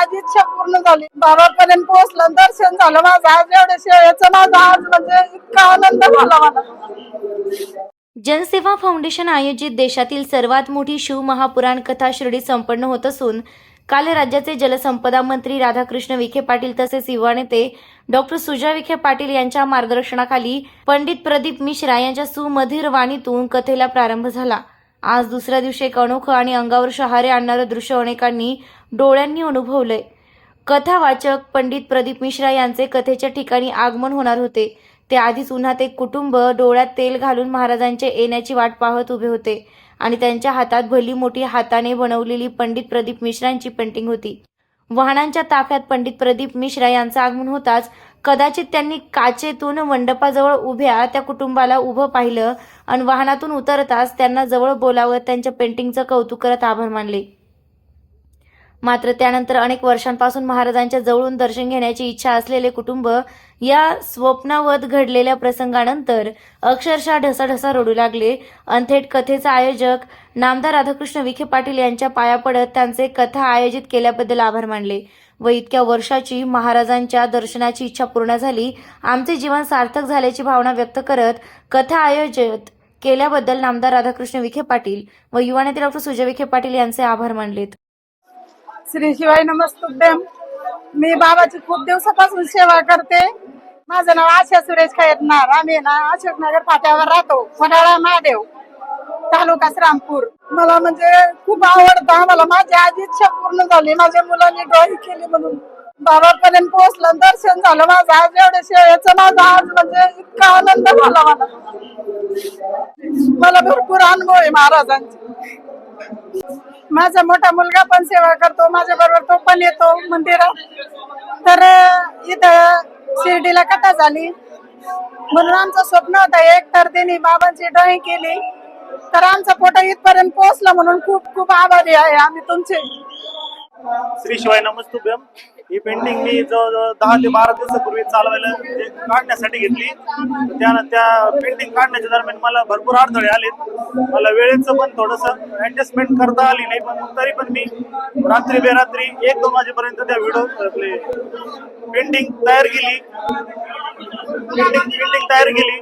माझी इच्छा पूर्ण झाली. बाबापर्यंत पोहोचलं दर्शन झालं. माझं आज एवढ्या शेवेचं माझं आज म्हणजे इतका आनंद झाला मला. जनसेवा फाउंडेशन आयोजित देशातील सर्वात मोठी शिवमहापुराण कथा शिर्डी संपन्न होत असून काल राज्याचे जलसंपदा मंत्री राधाकृष्ण विखे पाटील तसेच युवा नेते डॉक्टर सुजय विखे पाटील यांच्या मार्गदर्शनाखाली पंडित प्रदीप मिश्रा यांच्या सुमधीर वाणीतून कथेला प्रारंभ झाला. आज दुसऱ्या दिवशी एक अनोखं आणि अंगावर शहारे आणणारं दृश्य अनेकांनी डोळ्यांनी अनुभवलंय. कथावाचक पंडित प्रदीप मिश्रा यांचे कथेच्या ठिकाणी आगमन होणार होते. ते आधीच उन्हात एक कुटुंब डोळ्यात तेल घालून महाराजांचे येण्याची वाट पाहत उभे होते आणि त्यांच्या हातात भली मोठी हाताने बनवलेली पंडित प्रदीप मिश्रांची पेंटिंग होती. वाहनांच्या ताफ्यात पंडित प्रदीप मिश्रा यांचं आगमन होताच कदाचित त्यांनी काचेतून मंडपाजवळ उभ्या त्या कुटुंबाला उभं पाहिलं आणि वाहनातून उतरताच त्यांना जवळ बोलावत त्यांच्या पेंटिंगचं कौतुक करत आभार मानले. मात्र त्यानंतर अनेक वर्षांपासून महाराजांच्या जवळून दर्शन घेण्याची इच्छा असलेले कुटुंब या स्वप्नावत घडलेल्या प्रसंगानंतर अक्षरशः ढसाढसा रडू लागले. अनथेट कथेचा आयोजक नामदार राधाकृष्ण विखे पाटील यांच्या पाया पडत त्यांचे कथा आयोजित केल्याबद्दल आभार मानले. व इतक्या वर्षाची महाराजांच्या दर्शनाची इच्छा पूर्ण झाली. आमचे जीवन सार्थक झाल्याची भावना व्यक्त करत कथा आयोजित केल्याबद्दल नामदार राधाकृष्ण विखे पाटील व युवा नेते डॉक्टर सुजय विखे पाटील यांचे आभार मानलेत. श्री शिवाय नमस्तुभ्यम. मी बाबाची खूप दिवसापासून सेवा करते. माझं नाव आशा सुरेश खैरनार. आम्ही ना अशोकनगर फाट्यावर राहतो. महादेव. तालुका श्रामपूर मला म्हणजे खूप आवडतं आम्हाला. माझी आज इच्छा पूर्ण झाली. माझ्या मुलांनी ड्रॉईंग केली म्हणून. बाबापर्यंत पोहोचलं दर्शन झालं. माझं आज एवढ्या शेवेचं माझा आज म्हणजे इतका आनंद झाला मला. मला भरपूर अनुभव आहे महाराजांचे. माझा मोठा मुलगा पण सेवा करतो. माझ्या बरोबर तो पण येतो मंदिरात. तर इथं शिर्डीला कथा झाली. म्हणून आमचं स्वप्न होतं एक तर त्यांनी बाबांची ड्रॉइंग केली. तर आमचा फोटो इथपर्यंत पोहोचला म्हणून खूप खूप आभारी आहे आम्ही तुमचे. श्री शिवाय नमस्तुभ्यम. ही पेंटिंग मी जवळजवळ दहा ते बारा दिवसापूर्वी चालवायला म्हणजे काढण्यासाठी घेतली. त्या त्या पेंटिंग काढण्याच्या दरम्यान मला भरपूर अडथळे आलेत. मला वेळेचं पण थोडस ऍडजस्टमेंट करता आली नाही पण तरी पण मी रात्री बेरात्री एक दोन वाजेपर्यंत त्या व्हिडिओ आपले पेंटिंग तयार केली. पेंटिंग पेंटिंग तयार केली.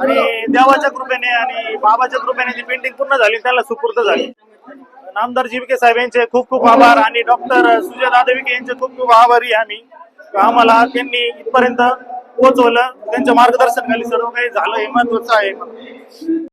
आणि देवाच्या कृपेने आणि बाबाच्या कृपेने ती पेंटिंग पूर्ण झाली त्याला सुपूर्त झाली. नामदार जीविके साहेब यांचे खूप खूप आभार आणि डॉक्टर सुजय दादविके यांचे खूप खूप आभारी आम्ही. आम्हाला त्यांनी इथपर्यंत पोहोचवलं त्यांच्या मार्गदर्शनाखाली सर्व काही झालं हे महत्वाचं आहे.